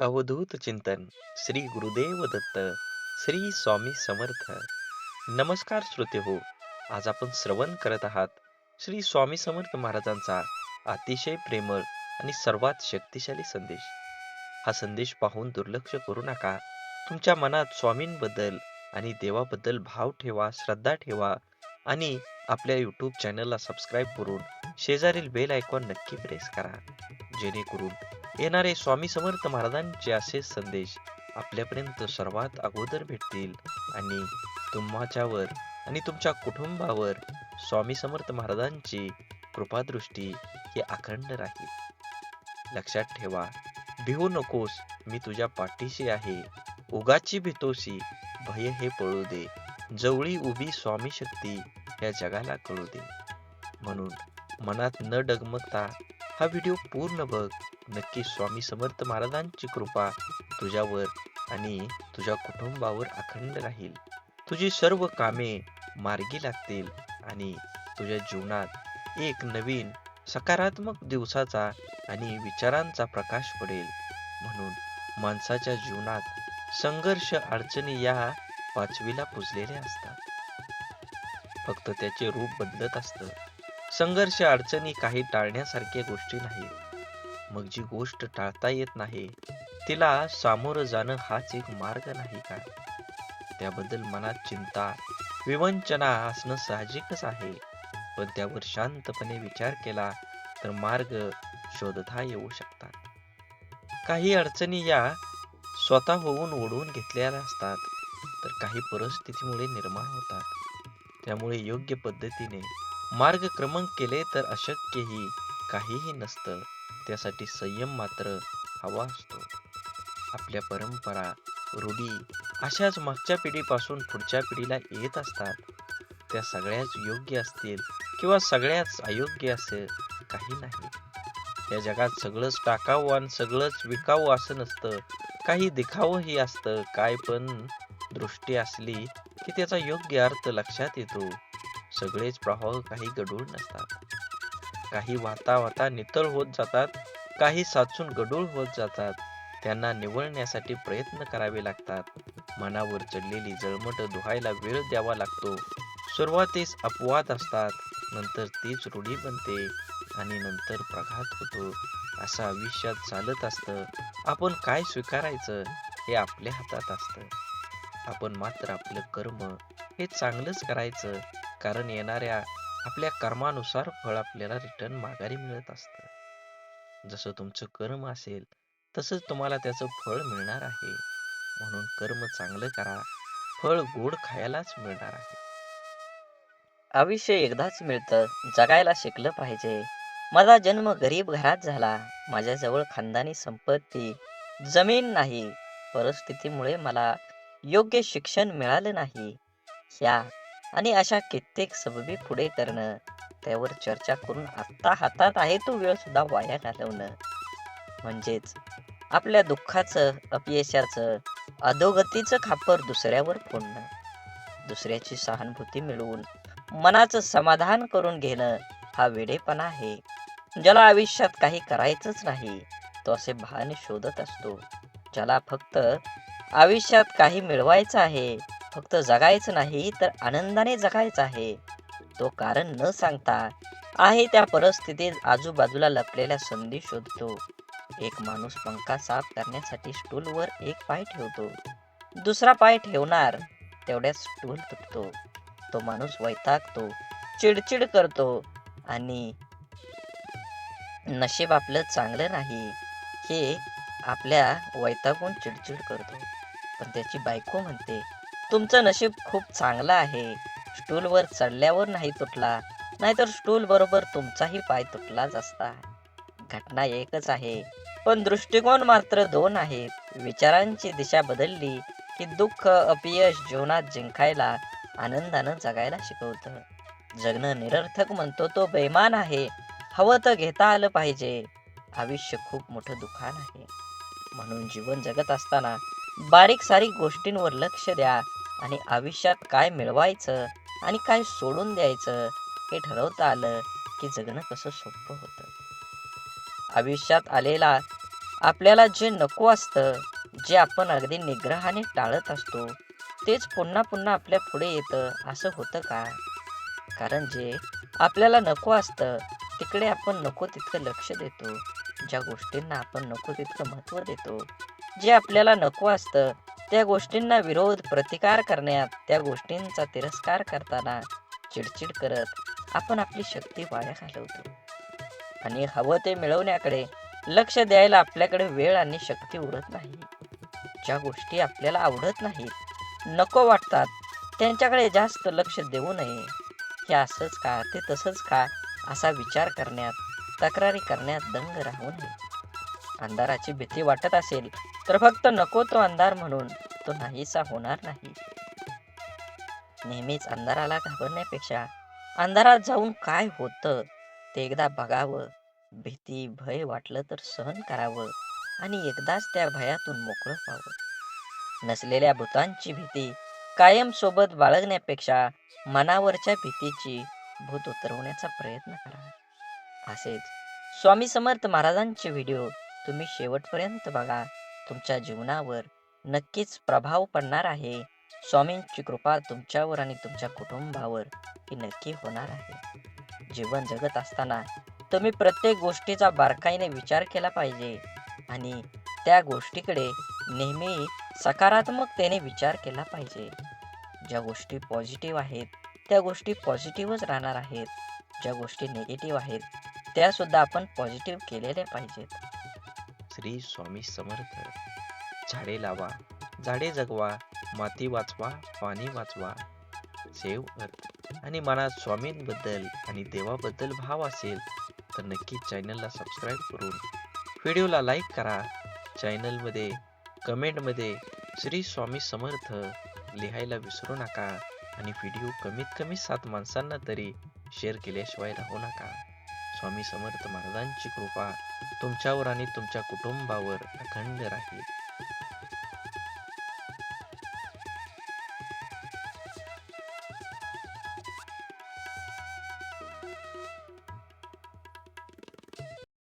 अवधूत चिंतन श्री गुरुदेव दत्त श्री स्वामी समर्थ. नमस्कार श्रोते हो आज आपण श्रवण करत आहात श्री स्वामी समर्थ महाराजांचा अतिशय प्रेमळ आणि सर्वात शक्तिशाली संदेश. हा संदेश पाहून दुर्लक्ष करू नका. तुमच्या मनात स्वामींबद्दल आणि देवाबद्दल भाव ठेवा श्रद्धा ठेवा आणि आपल्या यूट्यूब चॅनलला सबस्क्राईब करून शेजारील बेल आयकॉन नक्की प्रेस करा. जेणेकरून येणारे स्वामी समर्थ महाराजांचे असे संदेश आपल्यापर्यंत सर्वात अगोदर भेटतील. आणि तुमच्यावर आणि तुमच्या कुटुंबावर स्वामी समर्थ महाराजांची कृपादृष्टी ही अखंड राहील. लक्षात ठेवा भिवू नकोस मी तुझ्या पाठीशी आहे. उगाची भितोशी भय हे पळू दे. जवळी उभी स्वामी शक्ती या जगाला कळू दे. म्हणून मनात न डगमगता हा व्हिडिओ पूर्ण बघ. नक्की स्वामी समर्थ महाराजांची कृपा तुझ्यावर आणि तुझ्या कुटुंबावर अखंड राहील. तुझी सर्व कामे मार्गी लागतील आणि तुझ्या जीवनात एक नवीन सकारात्मक दिवसाचा आणि विचारांचा प्रकाश पडेल. म्हणून माणसाच्या जीवनात संघर्ष अडचणी या पाचवीला पुजलेल्या असतात. फक्त त्याचे रूप बदलत असतं. संघर्ष अडचणी काही टाळण्यासारख्या गोष्टी नाहीत. मग जी गोष्ट टाळता येत नाही तिला सामोरं जाणं हाच एक मार्ग नाही का? त्याबद्दल मनात चिंता विवंचना असणं साहजिकच आहे. पण त्यावर शांतपणे विचार केला तर मार्ग शोधता येऊ शकतात. काही अडचणी या स्वतः होऊन ओढवून घेतलेल्या असतात तर काही परिस्थितीमुळे निर्माण होतात. त्यामुळे योग्य पद्धतीने मार्गक्रमण केले तर अशक्यही काहीही नसतं. त्यासाठी संयम मात्र हवा असतो. आपल्या परंपरा रूढी अशाच मागच्या पिढीपासून पुढच्या पिढीला येत असतात. त्या सगळ्याच योग्य असतील किंवा सगळ्याच अयोग्य असेल काही नाही. या जगात सगळंच टाकावं आणि सगळंच विकावं असं नसतं. काही दिखावंही असतं. काय पण दृष्टी असली की त्याचा योग्य अर्थ लक्षात येतो. सगळेच प्रवाह काही गडूळ नसतात. काही वाता वाता नितळ होत जातात काही साचून गडूळ होत जातात. त्यांना निवळण्यासाठी प्रयत्न करावे लागतात. मनावर चढलेली जळमट धुवायला वेळ द्यावा लागतो. सुरुवातीस अपवाद असतात नंतर तीच रूढी बनते आणि नंतर प्रघात होतो. असं आयुष्यात चालत असतं. आपण काय स्वीकारायचं हे आपल्या हातात असतं. आपण मात्र आपलं कर्म हे चांगलंच करायचं. कारण येणाऱ्या आपल्या कर्मानुसार फळ आपल्याला रिटर्न माघारी मिळत असतं. जसं तुमचं कर्म असेल तसंच तुम्हाला त्याचं फळ मिळणार आहे. म्हणून कर्म चांगलं करा फळ गोड खायलाच मिळणार आहे. आयुष्य एकदाच मिळतं जगायला शिकलं पाहिजे. माझा जन्म गरीब घरात झाला माझ्याजवळ खानदानी संपत्ती जमीन नाही परिस्थितीमुळे मला योग्य शिक्षण मिळालं नाही. ह्या आणि अशा कित्येक सबबी पुढे करणं त्यावर चर्चा करून आत्ता हातात आहे तो वेळ सुद्धा वाया घालवणं. म्हणजेच आपल्या दुःखाचं अपयशाचं अधोगतीचं खापर दुसऱ्यावर फोडणं. दुसऱ्याची सहानुभूती मिळवून मनाचं समाधान करून घेणं हा वेडेपणा आहे. ज्याला आयुष्यात काही करायचंच नाही तो असे भान शोधत असतो. ज्याला फक्त आयुष्यात काही मिळवायचं आहे फक्त जगायचं नाही तर आनंदाने जगायचं आहे. तो कारण न सांगता आहे त्या परिस्थितीत आजूबाजूला लपलेल्या संधी शोधतो. एक माणूस पंखा साफ करण्यासाठी स्टूलवर एक पाय ठेवतो. दुसरा पाय ठेवणार तेवढ्यात स्टूल तुटतो. तो माणूस वैतागतो चिडचिड करतो आणि नशीब आपलं चांगलं नाही हे आपल्या वैतागून चिडचिड करतो. पण त्याची बायको म्हणते तुमचं नशीब खूप चांगलं आहे. स्टूलवर चढल्यावर नाही तुटला नाहीतर स्टूल बरोबर तुमचाही पाय तुटलाच असता. घटना एकच आहे पण दृष्टिकोन मात्र दोन आहेत. विचारांची दिशा बदलली की दुःख अपयश जीवनात जिंकायला आनंदानं जगायला शिकवतं. जगणं निरर्थक म्हणतो तो बेमान आहे. हवं तर घेता आलं पाहिजे. आयुष्य खूप मोठं दुखान आहे. म्हणून जीवन जगत असताना बारीक सारीक गोष्टींवर लक्ष द्या. आणि आयुष्यात काय मिळवायचं आणि काय सोडून द्यायचं हे ठरवता आलं की जगणं कसं सोपं होतं. आयुष्यात आलेला आपल्याला जे नको असतं जे आपण अगदी निग्रहाने टाळत असतो तेच पुन्हा पुन्हा आपल्या पुढे येतं असं होतं का? कारण जे आपल्याला नको असतं तिकडे आपण नको तितकं लक्ष देतो. ज्या गोष्टींना आपण नको तितकं महत्त्व देतो जे आपल्याला नको असतं त्या गोष्टींना विरोध प्रतिकार करण्यात त्या गोष्टींचा तिरस्कार करताना चिडचिड करत आपण आपली शक्ती वाया घालवतो. आणि हवं ते मिळवण्याकडे लक्ष द्यायला आपल्याकडे वेळ आणि शक्ती उरत नाही. ज्या गोष्टी आपल्याला आवडत नाहीत नको वाटतात त्यांच्याकडे जास्त लक्ष देऊ नये. हे असंच का ते तसंच का असा विचार करण्यात तक्रारी करण्यात दंग राहू नये. अंधाराची भीती वाटत असेल तर फक्त नको तो अंधार म्हणून. तो नाहीसा होणार नाही. नेहमीच अंधाराला घाबरण्यापेक्षा अंधारात जाऊन काय होतं ते एकदा बघावं. भीती भय वाटलं तर सहन करावं आणि एकदाच त्या भयातून मोकळं व्हावं. नसलेल्या भूतांची भीती कायम सोबत बाळगण्यापेक्षा मनावरच्या भीतीची भूत उतरवण्याचा प्रयत्न करा. असेच स्वामी समर्थ महाराजांचे व्हिडिओ तुम्ही शेवटपर्यंत बघा. तुमच्या जीवनावर नक्कीच प्रभाव पडणार आहे. स्वामींची कृपा तुमच्यावर आणि तुमच्या कुटुंबावर ही नक्की होणार आहे. जीवन जगत असताना तुम्ही प्रत्येक गोष्टीचा बारकाईने विचार केला पाहिजे आणि त्या गोष्टीकडे नेहमी सकारात्मकतेने विचार केला पाहिजे. ज्या गोष्टी पॉझिटिव्ह आहेत त्या गोष्टी पॉझिटिव्हच राहणार आहेत. ज्या गोष्टी निगेटिव्ह आहेत त्यासुद्धा आपण पॉझिटिव्ह केलेल्या पाहिजेत. श्री स्वामी समर्थ. झाडे लावा झाडे जगवा माती वाचवा पाणी वाचवा. Save earth. आणि मनात स्वामींबद्दल आणि देवाबद्दल भाव असेल तर नक्की चॅनलला सबस्क्राईब करून व्हिडिओला लाईक करा. चॅनलमध्ये कमेंटमध्ये श्री स्वामी समर्थ लिहायला विसरू नका. आणि व्हिडिओ कमीत कमी सात माणसांना तरी शेअर केल्याशिवाय राहू नका. स्वामी समर्थ महाराजांची कृपा तुमच्यावर आणि तुमच्या कुटुंबावर अखंड राहील.